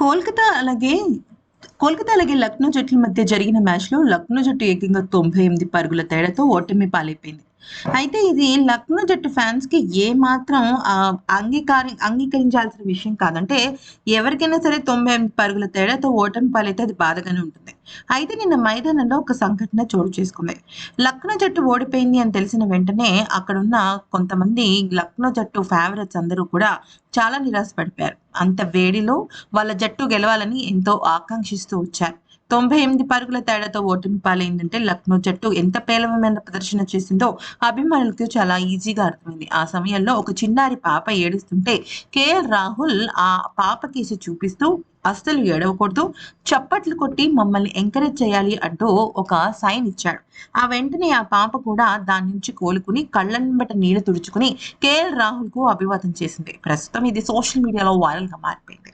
కోల్కతా అలాగే కోల్కతా అలాగే లక్నో జట్ల మధ్య జరిగిన మ్యాచ్లో లక్నో జట్టు ఏకంగా తొంభై ఎనిమిది పరుగుల తేడాతో ఓటమి పాలైపోయింది. అయితే ఇది లక్నో జట్టు ఫ్యాన్స్కి ఏ మాత్రం అంగీకారి అంగీకరించాల్సిన విషయం కాదంటే ఎవరికైనా సరే తొంభై ఎనిమిది పరుగుల తేడాతో ఓటమి పాలైతే అది బాధగానే ఉంటుంది. అయితే నిన్న మైదానంలో ఒక సంఘటన చోటు చేసుకుంది. లక్నో జట్టు ఓడిపోయింది అని తెలిసిన వెంటనే అక్కడున్న కొంతమంది లక్నో జట్టు ఫేవరెట్స్ అందరూ కూడా చాలా నిరాశపడిపోయారు. అంత వేడిలో వాళ్ళ జట్టు గెలవాలని ఎంతో ఆకాంక్షిస్తూ వచ్చారు. తొంభై ఎనిమిది పరుగుల తేడాతో ఓటమి పాలైందంటే లక్నో జట్టు ఎంత పేలవమైన ప్రదర్శన చేసిందో అభిమానులకు చాలా ఈజీగా అర్థమైంది. ఆ సమయంలో ఒక చిన్నారి పాప ఏడుస్తుంటే కేఎల్ రాహుల్ ఆ పాప కేసి చూపిస్తూ అస్సలు ఏడవకూడదు చప్పట్లు కొట్టి మమ్మల్ని ఎంకరేజ్ చేయాలి అంటూ ఒక సైన్ ఇచ్చాడు. ఆ వెంటనే ఆ పాప కూడా దాని నుంచి కోలుకుని కళ్ళంబట నీళ్ళు తుడుచుకుని కేఎల్ రాహుల్కు అభివాదం చేసింది. ప్రస్తుతం ఇది సోషల్ మీడియాలో వైరల్గా మారిపోయింది.